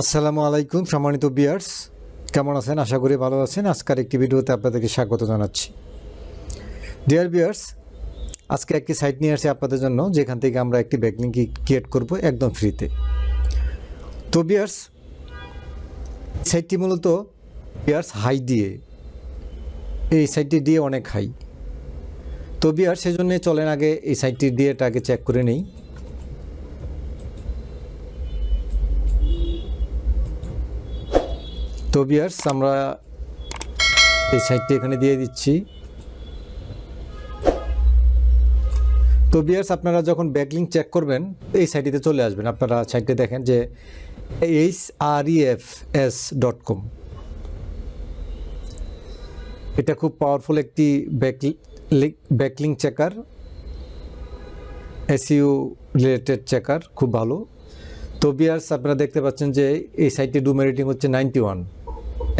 আসসালামু আলাইকুম, সম্মানিত বিয়ার্স কেমন আছেন? আশা করি ভালো আছেন। আজকের একটি ভিডিওতে আপনাদেরকে স্বাগত জানাচ্ছি। ডিয়ার বিয়ার্স আজকে একটি সাইট নিয়ে আসছি আপনাদের জন্য, যেখান থেকে আমরা একটি ব্যাকলিং ক্রিয়েট করব একদম ফ্রিতে তো বিয়ার্স সাইটটি মূলত বিয়ার্স হাই দিয়ে। এই সাইটটি দিয়ে অনেক হাই তো বিয়ার সেজন্য চলেন আগে এই সাইটটি দিয়ে এটা আগে চেক করে নেই। তো বিয়ার্স, আমরা এই সাইটটি এখানে দিয়ে দিচ্ছি। তো বিয়ার্স, আপনারা যখন ব্যাকলিং চেক করবেন, এই সাইটটিতে চলে আসবেন। আপনারা সাইটে দেখেন যে H R F S dot com. এটা খুব পাওয়ারফুল একটি backlink checker, SEO related checker, খুব ভালো। তো বিয়ার্স, আপনারা দেখতে পাচ্ছেন যে এই সাইটটি ডুমে রেটিং হচ্ছে নাইনটি ওয়ান।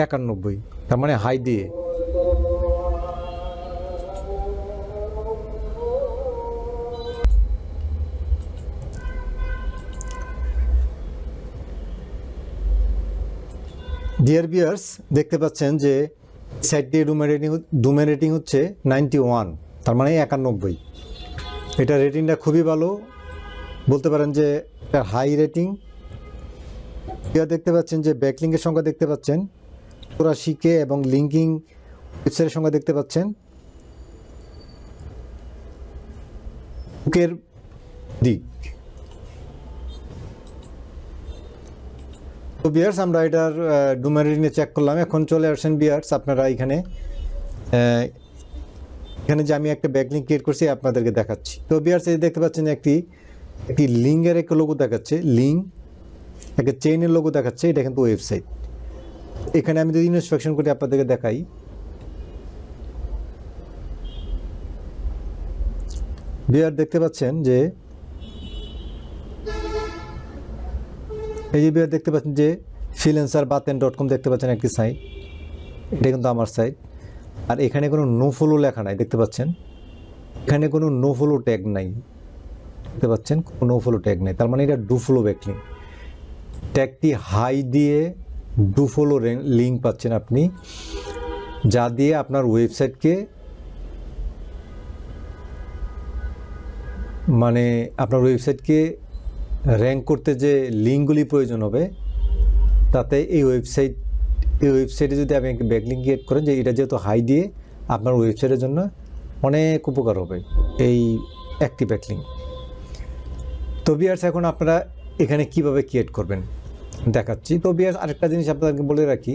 একানব্বই, তার মানে হাই দিয়ে। ডিয়ার বিয়ার্স দেখতে পাচ্ছেন যে সাইটটি ডুমে রেটিং ডুমে রেটিং হচ্ছে নাইনটি ওয়ান তার মানে একানব্বই। এটা রেটিংটা খুবই ভালো। বলতে পারেন যে হাই রেটিং দেখতে পাচ্ছেন যে ব্যাকলিংয়ের সংখ্যা দেখতে পাচ্ছেন। পুরা শিখে এবং লিঙ্কিং ওয়েবসাইটের সঙ্গে দেখতে পাচ্ছেন। বুকের দিক। তো বিয়ার্স, আমরা এটার ডুমারিনে চেক করলাম। এখন চলে আসছেন বিয়ার্স, আপনারা এখানে এখানে যে আমি একটা ব্যাকলিং ক্রিয়েট করছি, আপনাদেরকে দেখাচ্ছি। তো বিয়ার্স, এই দেখতে পাচ্ছেন একটি একটি লিঙ্কের একটা লোগো দেখাচ্ছে। লিঙ্ক, একটা চেইনের লোগো দেখাচ্ছে। এটা কিন্তু ওয়েবসাইট এখানে আমি যদি ইনস্পেকশন করে, আপনাদেরকে দেখাই। বিয়ার দেখতে পাচ্ছেন যে, এই যে বিয়ার দেখতে পাচ্ছেন যে ফিলেন্সার বাতেন ডট কম দেখতে পাচ্ছেন একটি সাইট এটা কিন্তু আমার সাইট আর এখানে কোনো নো ফলো লেখা নাই, দেখতে পাচ্ছেন? এখানে কোনো নো ফলো ট্যাগ নাই। দেখতে পাচ্ছেন? নো ফলো ট্যাগ নাই। তার মানে এটা ডু ফলো ব্যাকলিং ট্যাগটি হাই দিয়ে ডু ফলো লিঙ্ক পাচ্ছেন আপনি, যা দিয়ে আপনার ওয়েবসাইটকে মানে আপনার ওয়েবসাইটকে র্যাঙ্ক করতে যে লিঙ্কগুলি প্রয়োজন হবে, তাতে এই ওয়েবসাইট এই ওয়েবসাইটে যদি আপনি একটা ব্যাকলিং ক্রিয়েট করেন, যে এটা যেহেতু হাই দিয়ে, আপনার ওয়েবসাইটের জন্য অনেক উপকার হবে এই একটি ব্যাকলিং তো বিয়ার্স এখন আপনারা এখানে কীভাবে ক্রিয়েট করবেন? দেখাচ্ছি। তো বিয়ার্স আরেকটা জিনিস আপনাদেরকে বলে রাখি,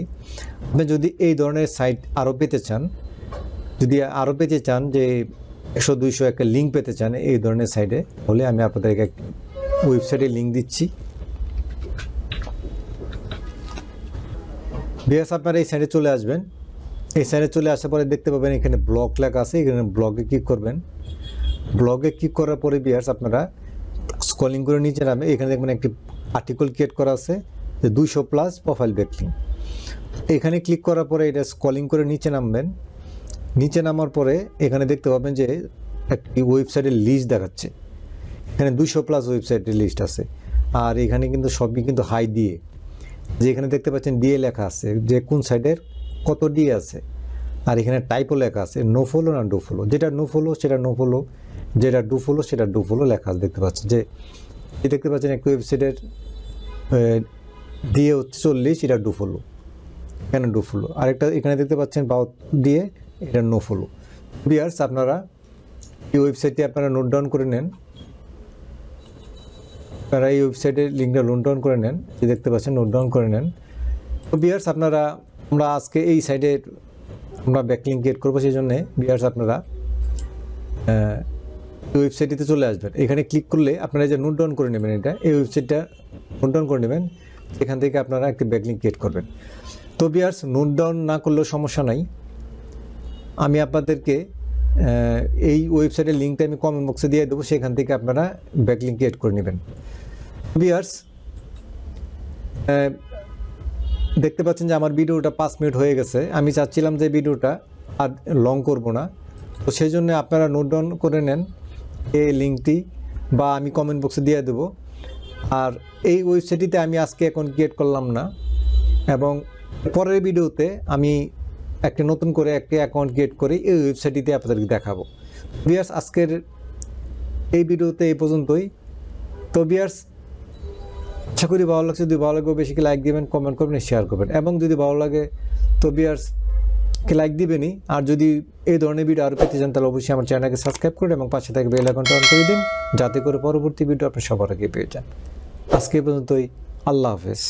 আপনি যদি এই ধরনের সাইট আরও পেতে চান, যদি আরও পেতে চান যে একশো, দুইশো একটা লিঙ্ক পেতে চান এই ধরনের সাইটে হলে আমি আপনাদেরকে এক ওয়েবসাইটে লিঙ্ক দিচ্ছি। বিয়ার্স আপনারা এই সাইডে চলে আসবেন। এই সাইডে চলে আসার পরে দেখতে পাবেন এখানে ব্লগ লেখা আছে, এখানে ব্লগে ক্লিক করবেন। ব্লগে ক্লিক করার পরে বিয়ার্স আপনারা স্কলিং করে নিচে নামে, এখানে দেখবেন একটি আর্টিকেল ক্রিয়েট করা আছে। যে দুইশো প্লাস প্রোফাইল ব্যাকলিং এখানে ক্লিক করার পরে এটা স্কলিং করে নিচে নামবেন। নিচে নামার পরে এখানে দেখতে পাবেন যে একটি ওয়েবসাইটের লিস্ট দেখাচ্ছে। এখানে দুইশো প্লাস ওয়েবসাইটের লিস্ট আছে। আর এখানে কিন্তু সবই কিন্তু হাই দিয়ে। যে এখানে দেখতে পাচ্ছেন ডিএ লেখা আছে যে কোন সাইডের কত ডিএ আছে। আর এখানে টাইপও লেখা আছে নো ফলো না ডু ফলো যেটা নো ফলো সেটা নো ফলো যেটা ডু ফলো সেটা ডু ফলো লেখা আছে। দেখতে পাচ্ছেন যে দেখতে পাচ্ছেন একটা ওয়েবসাইটের দিয়ে হচ্ছে চল্লিশ, এটা ডু ফলো এখানে ডু ফলো আরেকটা এখানে দেখতে পাচ্ছেন বাউ দিয়ে এটা নো ফলো বিয়ার্স আপনারা এই ওয়েবসাইটটি আপনারা নোট ডাউন করে নেন। আপনারা এই ওয়েবসাইটের লিঙ্কটা নোট ডাউন করে নেন, যে দেখতে পাচ্ছেন নোট ডাউন করে নেন। তো বিয়ার্স আপনারা, আমরা আজকে এই সাইডে আমরা ব্যাকলিং ক্রিয়েট করব সেই জন্যে বিয়ার্স আপনারা ওয়েবসাইটটিতে চলে আসবেন। এখানে ক্লিক করলে আপনারা যে নোট ডাউন করে নেবেন এটা, এই ওয়েবসাইটটা নোট ডাউন করে নেবেন। এখান থেকে আপনারা একটি ব্যাকলিং ক্রিয়েট করবেন। তো বিয়ার্স নোট ডাউন না করলেও সমস্যা নাই। আমি আপনাদেরকে এই ওয়েবসাইটের লিঙ্কটা আমি কমেন্ট বক্সে দিয়ে দেবো, সেখান থেকে আপনারা ব্যাকলিং ক্রিয়েট করে নেবেন। বিয়ার্স দেখতে পাচ্ছেন যে আমার ভিডিওটা পাঁচ মিনিট হয়ে গেছে। আমি চাচ্ছিলাম যে ভিডিওটা আর লং করব না। তো সেই জন্য আপনারা নোট ডাউন করে নেন, এই লিঙ্কটি বা আমি কমেন্ট বক্সে দিয়ে দেবো। আর এই ওয়েবসাইটটিতে আমি আজকে অ্যাকাউন্ট ক্রিয়েট করলাম না। এবং পরের ভিডিওতে আমি একটা নতুন করে একটা অ্যাকাউন্ট ক্রিয়েট করে এই ওয়েবসাইটটিতে আপনাদেরকে দেখাবো। বিয়ার্স, আজকের এই ভিডিওতে এই পর্যন্তই। তো বিয়ার্স, আশা করি ভালো লাগছে। যদি ভালো লাগে বেশি লাইক দেবেন কমেন্ট করবেন শেয়ার করবেন। এবং যদি ভালো লাগে, তো বিয়ার্স লাইক দিবেনই। আর যদি এই ধরনের ভিডিও আরও পেতে চান, তাহলে অবশ্যই আমার চ্যানেলকে সাবস্ক্রাইব করুন এবং পাশে থাকা বেল আইকনটা অন করে দিন, যাতে করে পরবর্তী ভিডিও আপনি সবার আগে পেয়ে যান। আজকে পর্যন্তই। আল্লাহ হাফেজ।